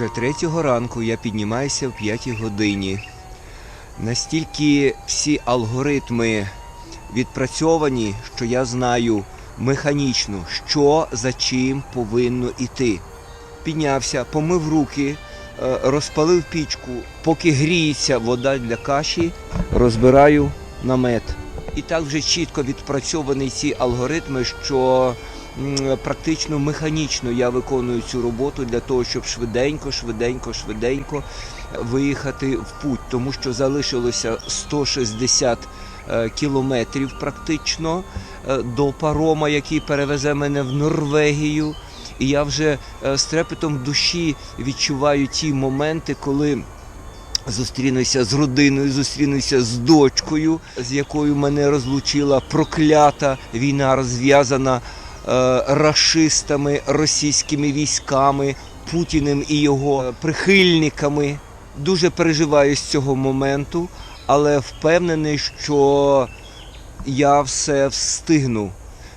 Вже третього ранку я піднімаюся в п'ятій годині. Настільки всі алгоритми відпрацьовані, що я знаю механічно, що за чим повинно йти. Піднявся, помив руки, е, розпалив пічку, поки гріється вода для каші, розбираю намет. І так вже чітко відпрацьовані ці алгоритми, що практично механічно я виконую цю роботу для того, щоб швиденько, швиденько, швиденько виїхати в путь, тому що залишилося 160 е, кілометрів практично е, до парома, який перевезе мене в Норвегію. І я вже е, з трепетом душі відчуваю ті моменти, коли зустрінуся з родиною, зустрінуся з дочкою, з якою мене розлучила проклята війна, розв'язана рашистами, російськими військами, Путіним і його е, прихильниками. Дуже переживаю з цього моменту, але впевнений, що я все встигну.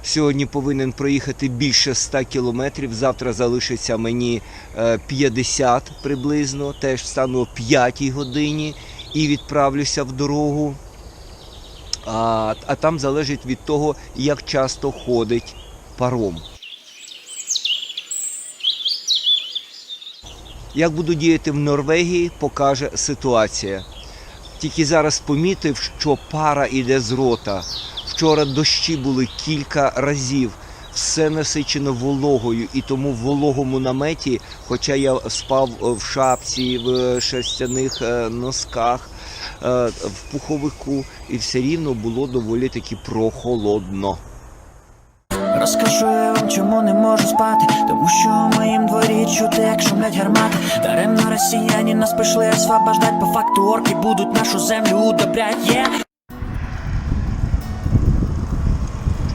Сьогодні повинен проїхати більше 100 кілометрів. Завтра залишиться мені е, 50 приблизно. Теж встану о 5 годині і відправлюся в дорогу. А, а там залежить від того, як часто ходить паром. Як буду діяти в Норвегії, покаже ситуація. Тільки зараз помітив, що пара йде з рота. Вчора дощі були кілька разів. Все насичено вологою, і тому в вологому наметі, хоча я спав в шапці, в шерстяних е, носках, е, в пуховику, і все рівно було доволі таки прохолодно. Розкажу я вам, чому не можу спати, тому що у моїм дворі чути, як шумлять гармати. Даремно росіяні нас прийшли освобождать, по факту орки будуть нашу землю удобрять, є.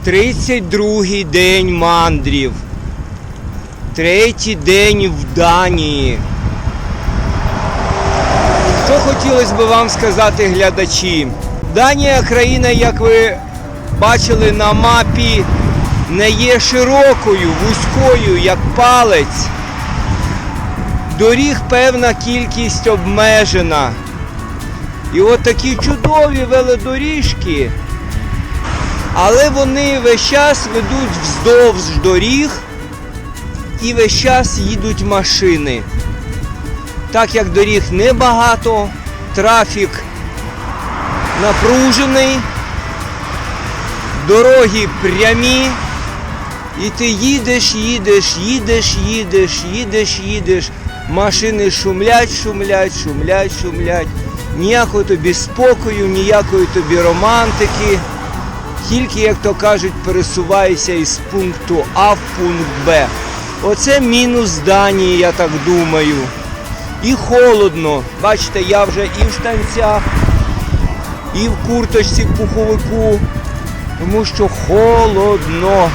32-й день мандрів. Третій день в Данії. Що хотілося б вам сказати глядачі? Данія країна, як ви бачили на мапі, не є широкою, вузькою, як палець. Доріг певна кількість обмежена. І от такі чудові велодоріжки. Але вони весь час ведуть вздовж доріг і весь час їдуть машини. Так як доріг небагато, трафік напружений, дороги прямі, і ти їдеш, їдеш, їдеш, їдеш, їдеш, їдеш. Машини шумлять, шумлять, шумлять, шумлять. Ніякого тобі спокою, ніякої тобі романтики. Тільки, як то кажуть, пересуваєшся із пункту А в пункт Б. Оце мінус Данії, я так думаю. І холодно. Бачите, я вже і в штанцях, і в курточці в пуховику, тому що холодно.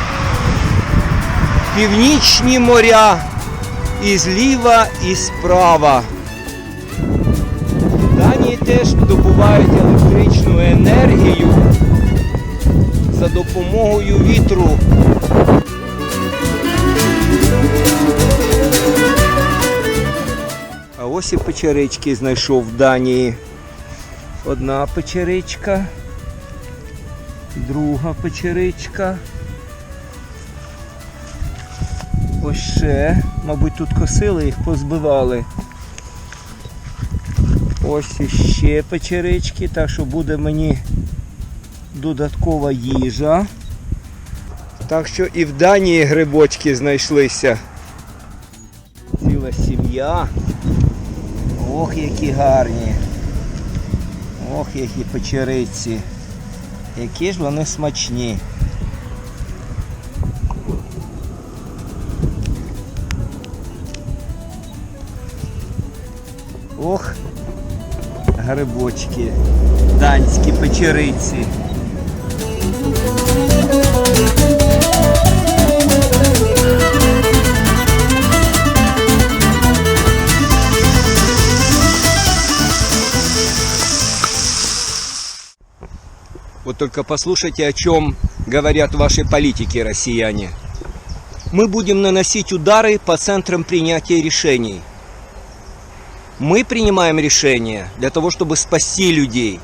Північні моря і зліва, і справа. В Данії теж добувають електричну енергію за допомогою вітру. А ось і печерички знайшов в Данії. Одна печеричка, друга печеричка. Ще, мабуть, тут косили, їх позбивали. Ось іще печерички, так що буде мені додаткова їжа. Так що і в Данії грибочки знайшлися. Ціла сім'я. Ох, які гарні. Ох, які печериці. Які ж вони смачні. Ох, грибочки. Данські печериці. Вот только послушайте, о чем говорят ваши политики, россияне. Мы будем наносить удары по центрам принятия решений. Мы принимаем решения для того, чтобы спасти людей.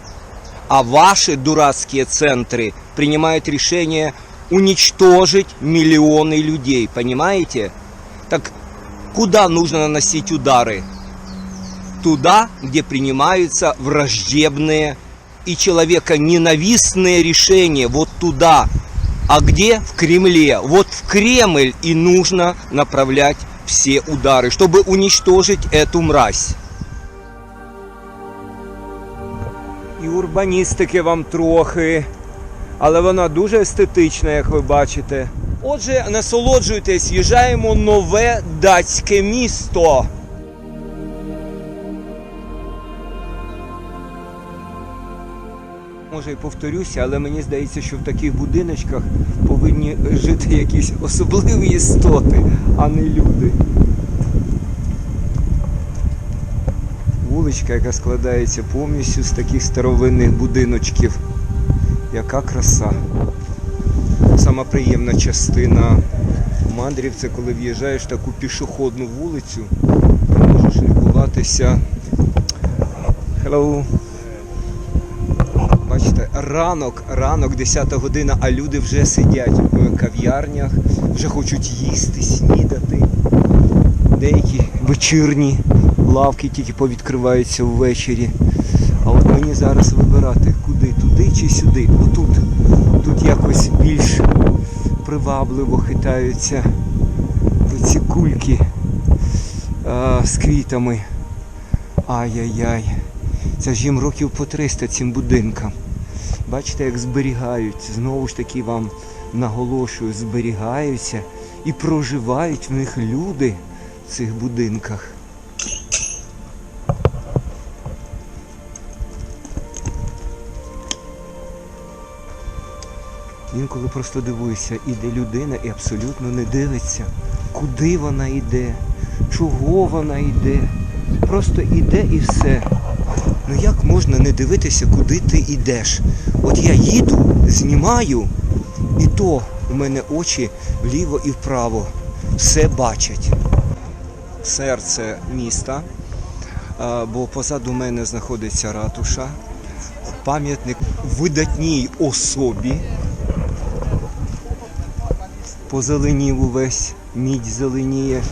А ваши дурацкие центры принимают решение уничтожить миллионы людей. Понимаете? Так куда нужно наносить удары? Туда, где принимаются враждебные и человека ненавистные решения. Вот туда. А где? В Кремле. Вот в Кремль и нужно направлять все удары, чтобы уничтожить эту мразь. І урбаністики вам трохи, але вона дуже естетична, як ви бачите. Отже, насолоджуйтесь, їжджаємо нове датське місто. Може і повторюся, але мені здається, що в таких будиночках повинні жити якісь особливі істоти, а не люди. Вуличка, яка складається повністю з таких старовинних будиночків. Яка краса. Сама приємна частина мандрів це коли в'їжджаєш в таку пішохідну вулицю, ти можеш лікуватися. Hello. Бачите, ранок, ранок, 10 година, а люди вже сидять в кав'ярнях, вже хочуть їсти, снідати. Деякі вечірні лавки тільки повідкриваються ввечері. А от мені зараз вибирати, куди, туди чи сюди. Отут. Тут якось більш привабливо хитаються ці кульки а, з квітами. Ай-яй-яй. Це ж їм років по 300 цим будинкам. Бачите, як зберігають. Знову ж таки вам наголошую, зберігаються і проживають в них люди в цих будинках. Інколи просто дивуюся, іде людина і абсолютно не дивиться, куди вона йде, чого вона йде. Просто йде і все. Ну як можна не дивитися, куди ти йдеш? От я їду, знімаю, і то у мене очі вліво і вправо все бачать. Серце міста, бо позаду мене знаходиться ратуша, пам'ятник видатній особі. Позеленів увесь, мідь зеленіє.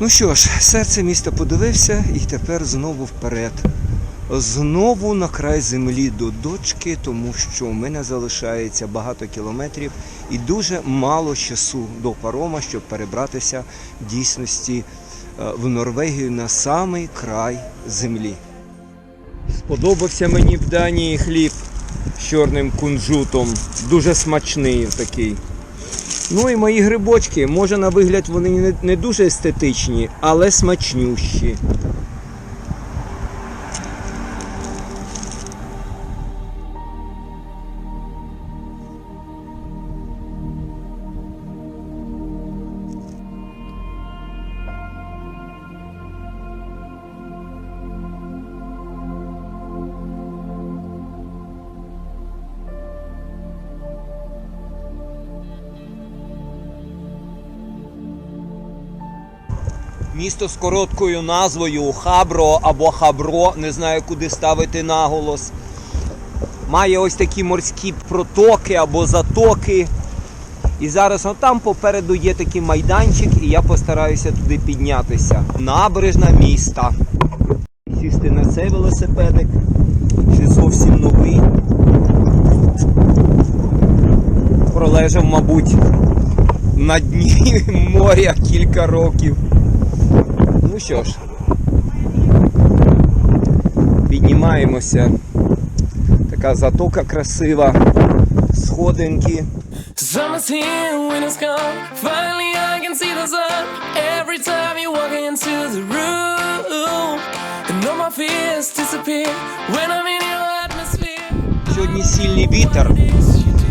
Ну що ж, серце міста подивився і тепер знову вперед. Знову на край землі до дочки, тому що у мене залишається багато кілометрів і дуже мало часу до парома, щоб перебратися в дійсності е, в Норвегію на самий край землі. Сподобався мені в Данії хліб з чорним кунжутом. Дуже смачний такий. Ну і мої грибочки, може на вигляд вони не, дуже естетичні, але смачнющі. Місто з короткою назвою Хабро або Хабро, не знаю куди ставити наголос. Має ось такі морські протоки або затоки. І зараз от там попереду є такий майданчик, і я постараюся туди піднятися. Набережна міста. Сісти на цей велосипедик. Ще зовсім новий. Пролежав, мабуть, на дні моря кілька років. Ну що ж, піднімаємося. Така затока красива, сходинки. Summer's here, winter's gone. Finally, I can see the sun. Every time you walk into the room, and all my fears disappear when I'm in your atmosphere. Сьогодні сильний вітер,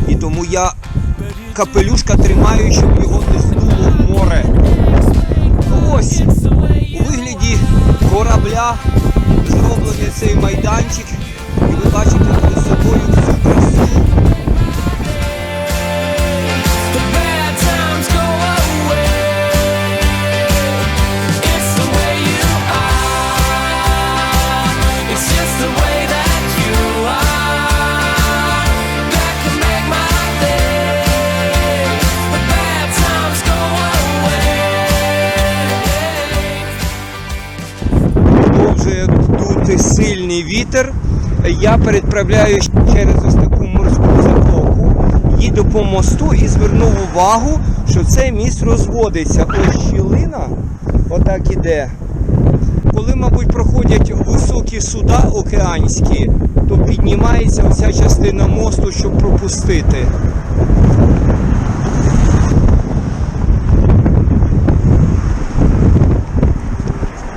і тому я капелюшка тримаю, щоб його не здуло в море. Ось вигляді корабля зроблений цей майданчик, і ви бачите перед собою всю красу. вітер, я переправляю через ось таку морську затоку, їду по мосту і звернув увагу, що цей міст розводиться. Ось щілина, отак іде. Коли, мабуть, проходять високі суда океанські, то піднімається оця частина мосту, щоб пропустити.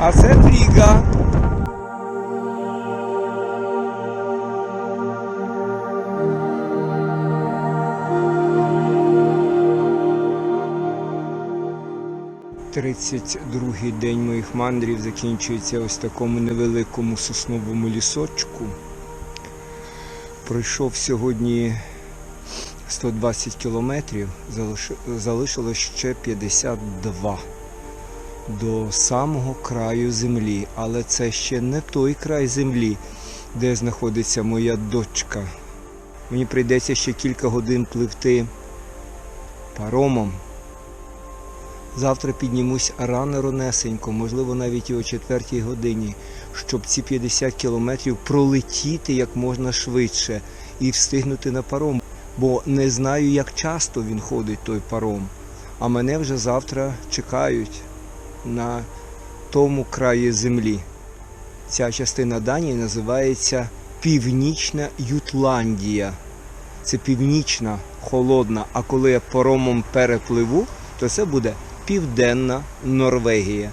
А це тріга. 22-й день моїх мандрів закінчується ось такому невеликому сосновому лісочку. Пройшов сьогодні 120 кілометрів, залишилось ще 52 до самого краю землі, але це ще не той край землі, де знаходиться моя дочка. Мені прийдеться ще кілька годин пливти паромом. Завтра піднімусь рано ронесенько, можливо, навіть і о четвертій годині, щоб ці 50 кілометрів пролетіти як можна швидше і встигнути на паром. Бо не знаю, як часто він ходить той паром. А мене вже завтра чекають на тому краї землі. Ця частина Данії називається Північна Ютландія. Це північна, холодна, а коли я паромом перепливу, то це буде Південна Норвегія.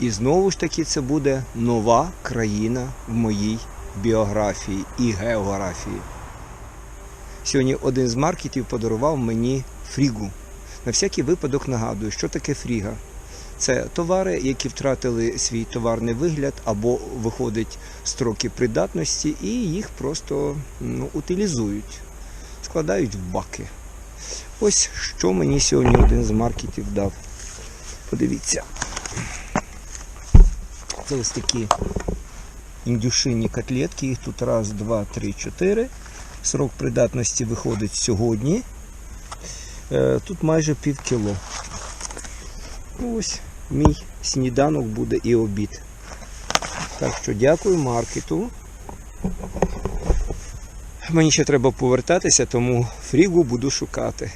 І знову ж таки це буде нова країна в моїй біографії і географії. Сьогодні один з маркетів подарував мені фрігу. На всякий випадок нагадую, що таке фріга. Це товари, які втратили свій товарний вигляд або виходять строки придатності, і їх просто ну, утилізують, складають в баки. Ось що мені сьогодні один з маркетів дав. Подивіться. Це ось такі індюшині котлетки. Їх тут раз, два, три, чотири. Срок придатності виходить сьогодні. Е, Тут майже пів кіло. Ось мій сніданок буде і обід. Так що дякую маркету. Мені ще треба повертатися, тому фрігу буду шукати.